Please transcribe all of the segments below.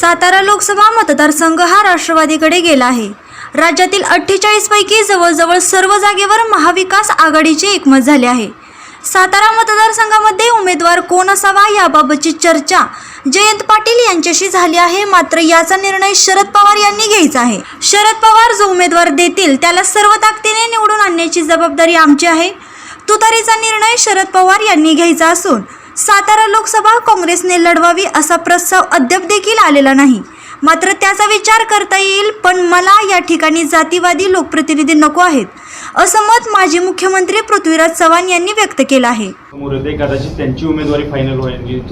सातारा लोकसभा मतदारसंघ हा राष्ट्रवादीकडे गेला आहे. राज्यातील अठ्ठेचाळीसपैकी जवळजवळ सर्व जागेवर महाविकास आघाडीचे एकमत झाले आहे. सातारा मतदारसंघामध्ये उमेदवार कोण असावा याबाबतची चर्चा जयंत पाटील यांच्याशी झाली आहे. मात्र याचा निर्णय शरद पवार यांनी घ्यायचा आहे. शरद पवार जो उमेदवार देतील त्याला सर्व ताकदीने निवडून आणण्याची जबाबदारी आमची आहे. तुतारीचा निर्णय शरद पवार यांनी घ्यायचा असून सातारा लोकसभा काँग्रेसने लढवावी असा प्रस्ताव अद्याप देखील आलेला नाही. मात्र त्याचा विचार करता येईल पण मला या ठिकाणी जातीवादी लोकप्रतिनिधी नको आहेत असं मत माजी मुख्यमंत्री पृथ्वीराज चव्हाण यांनी व्यक्त केलं आहे. कदाचित त्यांची उमेदवारी फायनल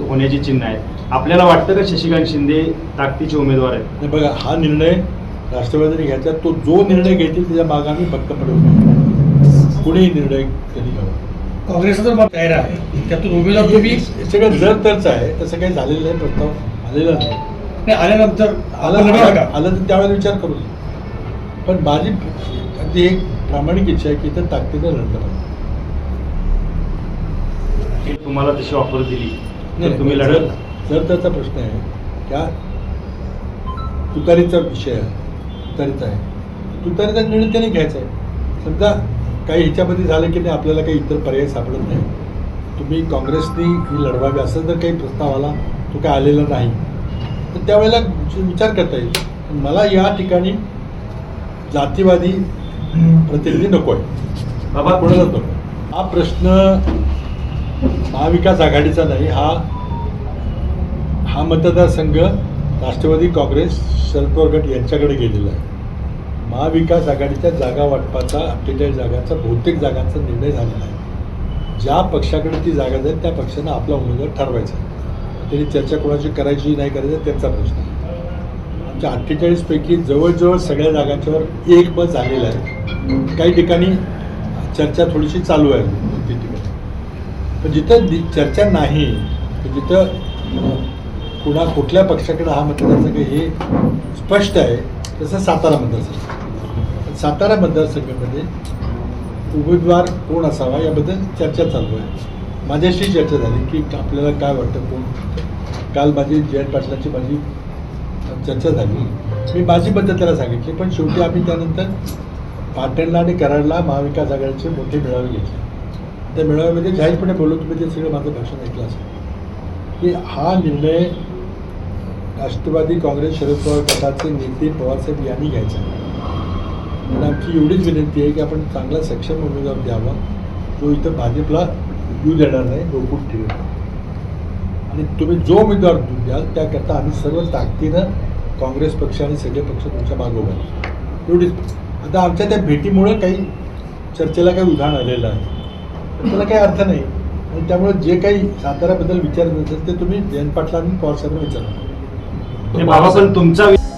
होण्याची चिन्ह आहेत. आपल्याला वाटतं का शशिकांत शिंदे ताकदीचे उमेदवार आहेत? बघा हा निर्णय राष्ट्रवादीने घ्यायचा तो जो निर्णय घेतील त्याच्यामागे आम्ही भक्कम पडू कुणीही निर्णय कधी घ्यावा? काँग्रेसचं तयार आहे. त्यातून उमेदवार तुम्ही हे सगळं जर तरच आहे. तसं काही झालेलं नाही प्रस्ताव आलेला नाही. नाही आल्यानंतर आलं आलं का? आलं तर त्यावेळेला विचार करू. पण माझी अगदी एक प्रामाणिक इच्छा आहे की इथं ताकदीनं लढलं पाहिजे. तुम्हाला तशी ऑफर दिली. नाही, तर तुम्ही जर- लढत. जर त्याचा प्रश्न आहे त्या तुतारीचा विषय आहे तुतारीचा आहे. तुतारीचा निर्णय त्याने घ्यायचा आहे. समजा काही ह्याच्यामध्ये झालं की नाही आपल्याला काही इतर पर्याय सापडत नाही. तुम्ही काँग्रेसनी ही लढवावी असं जर काही प्रस्ताव आला तो काय आलेला नाही. तर त्यावेळेला विचार करता येईल. मला या ठिकाणी जातीवादी प्रतिनिधी नको आहे बाबा कोणालाच नको हा प्रश्न महाविकास आघाडीचा नाही हा हा मतदारसंघ राष्ट्रवादी काँग्रेस शरद पवार गट यांच्याकडे गेलेला आहे. महाविकास आघाडीच्या जागा वाटपाचा अठ्ठेचाळीस जागांचा बहुतेक जागांचा निर्णय झालेला आहे. ज्या पक्षाकडे ती जागा जाईल त्या पक्षानं आपला उमेदवार ठरवायचा. त्यांनी चर्चा कोणाची करायची नाही करायची त्यांचा प्रश्न. आमच्या अठ्ठेचाळीसपैकी जवळजवळ सगळ्या जागांच्यावर एक मत झालेलं आहे. काही ठिकाणी चर्चा थोडीशी चालू आहे. दोन ठिकाणी पण जिथं चर्चा नाही जिथं कुणा कुठल्या पक्षाकडे हा मतदारसंघ हे स्पष्ट आहे तसं सातारा मतदारसंघ. सातारा मतदारसंघामध्ये उमेदवार कोण असावा याबद्दल चर्चा चालू आहे. माझ्याशी चर्चा झाली की आपल्याला काय वाटतं कोण? काल माझी जयंत पाटलाची माझी चर्चा झाली. मी माझी पद्धत त्याला सांगितली पण शेवटी आम्ही त्यानंतर पाटणला आणि कराडला महाविकास आघाडीचे मोठे मेळावे घेतले. त्या मेळाव्यामध्ये जाहीरपणे बोललो तुम्ही ते सगळं माझं भाषण ऐकलं असेल. की हा निर्णय राष्ट्रवादी काँग्रेस शरद पवार गटाचे नेते पवारसाहेब यांनी घ्यायचा. आणि आमची एवढीच विनंती आहे की आपण चांगला सक्षम उमेदवार द्यावा. जो इथं भाजपला येऊ देणार नाही रोखून ठेवेल. आणि तुम्ही जो उमेदवार द्याल त्याकरता आम्ही सर्व ताकदीनं काँग्रेस पक्ष आणि सगळे पक्ष तुमच्या मागोबा एवढीच. आता आमच्या त्या भेटीमुळं काही चर्चेला काही उदाहरण आलेलं आहे. त्याला काही अर्थ नाही. आणि त्यामुळे जे काही साताऱ्याबद्दल विचारत असेल ते तुम्ही जयंत पाटला आणि पवारसाहेबांना विचारा. बाबासाहेब तुमचा